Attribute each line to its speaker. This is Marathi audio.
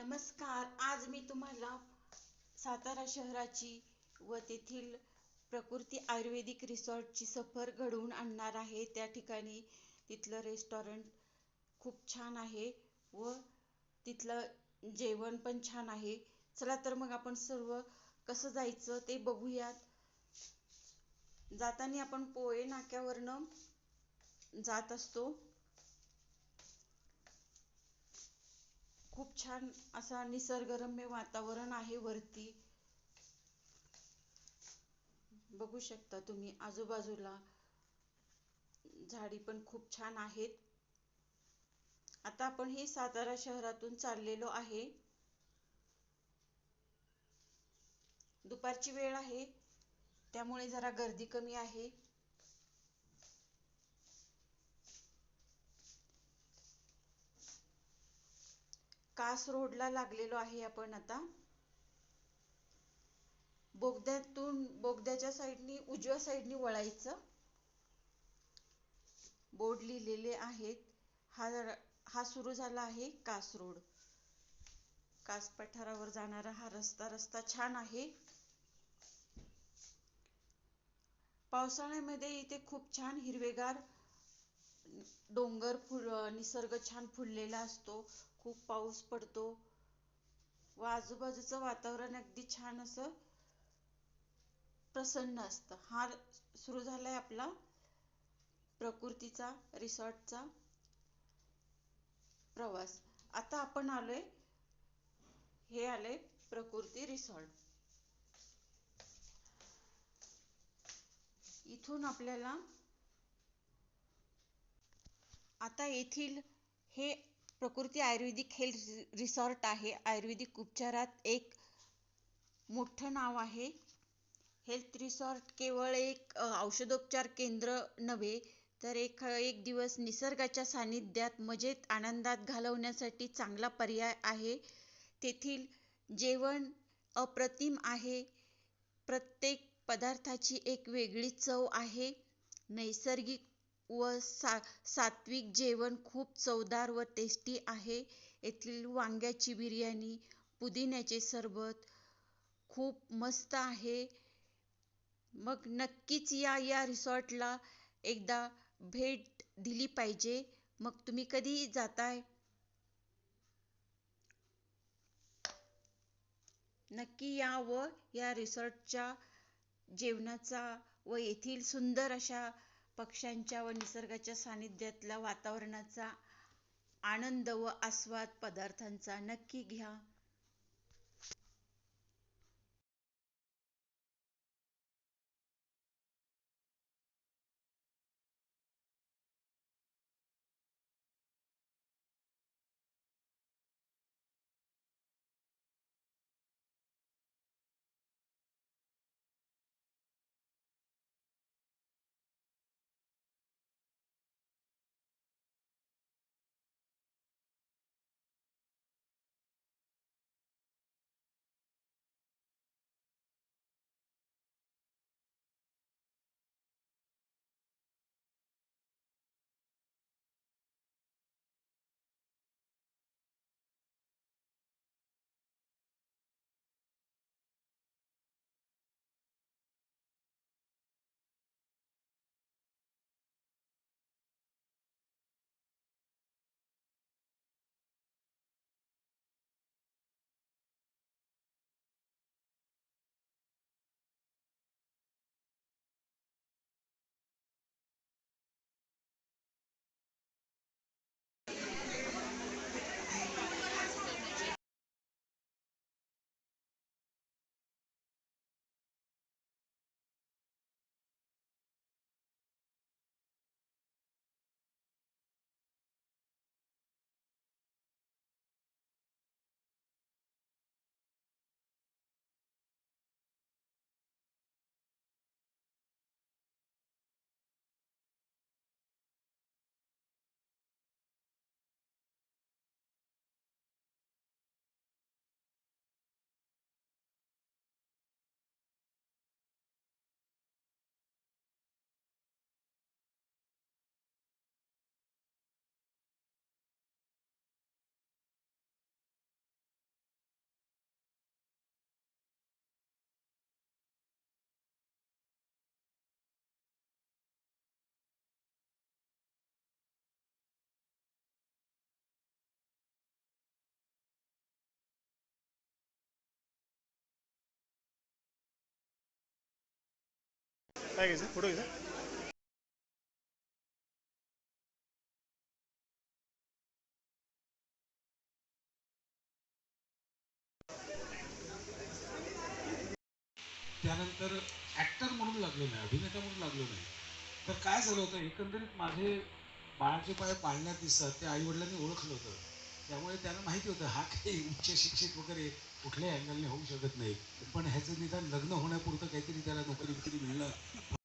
Speaker 1: नमस्कार आज मी तुम्हाला सातारा शहराची व तेथील प्रकृती आयुर्वेदिक रिसॉर्टची सफर घडवून आणणार आहे. त्या ठिकाणी तिथलं रेस्टॉरंट खूप छान आहे व तिथलं जेवण पण छान आहे. चला तर मग आपण सर्व कसं जायचं ते बघूयात. जाताना आपण पोळे नाक्यावरनं जात असतो. खूप छान असा निसर्गरम्य वातावरण आहे वरती. बघू शकता तुम्ही आजूबाजूला झाडी पण खूप छान आहेत. आता आपण हे सातारा शहरातून चाललेलो आहे. दुपारची वेळ आहे त्यामुळे जरा गर्दी कमी आहे. कास रोडला लागलेलो आहे आपण आता. बोगद्यातून बोगद्याच्या साईडनी उजव्या साईडनी वळायचं. बोर्ड लिहिलेले आहेत. हा हा सुरू झाला आहे कास रोड. कास पठारावर जाणारा हा रस्ता रस्ता छान आहे. पावसाळ्यामध्ये इथे खूप छान हिरवेगार डोंगर फुल निसर्ग छान फुललेला असतो. खूप पाऊस पडतो. व आजूबाजूचं वातावरण अगदी छान असं प्रसन्न असतं. हा सुरू झालाय आपला प्रकृतीचा रिसॉर्टचा प्रवास. आता आपण आलोय हे आले प्रकृती रिसॉर्ट. इथून आपल्याला आता येथील हे प्रकृती आयुर्वेदिक हेल्थ रिसॉर्ट आहे. आयुर्वेदिक उपचारात एक मोठं नाव आहे. हेल्थ रिसॉर्ट केवळ एक औषधोपचार केंद्र नव्हे तर एक एक दिवस निसर्गाच्या सानिध्यात मजेत आनंदात घालवण्यासाठी चांगला पर्याय आहे. तेथील जेवण अप्रतिम आहे. प्रत्येक पदार्थाची एक वेगळी चव आहे. नैसर्गिक व सा सात्विक जेवण खूप चवदार व टेस्टी आहे. येथील वांग्याची बिर्याणी पुदिन्याचे सरबत खूप मस्त आहे. मग नक्कीच या या रिसॉर्टला एकदा भेट दिली पाहिजे. मग तुम्ही कधी जाताय? नक्की या व या रिसॉर्टच्या जेवणाचा व येथील सुंदर अशा पक्ष्यांच्या व निसर्गाच्या सानिध्यातल्या वातावरणाचा आनंद व आस्वाद पदार्थांचा नक्की घ्या.
Speaker 2: काय घ्यायचं फोटो घ्यायचा
Speaker 3: त्यानंतर ॲक्टर म्हणून लागलो नाही अभिनेता म्हणून लागलो नाही. तर काय झालं होतं एकंदरीत माझे बाळाचे पाय पाळण्यात दिसतात ते आई वडिलांनी ओळखलं होतं. त्यामुळे त्यांना माहिती होतं हा काही उच्च शिक्षित वगैरे कुठल्या अँगलने होऊ शकत नाही. पण ह्याचं निदान लग्न होण्यापुरतं काहीतरी त्याला नोकरी बिकरी मिळणं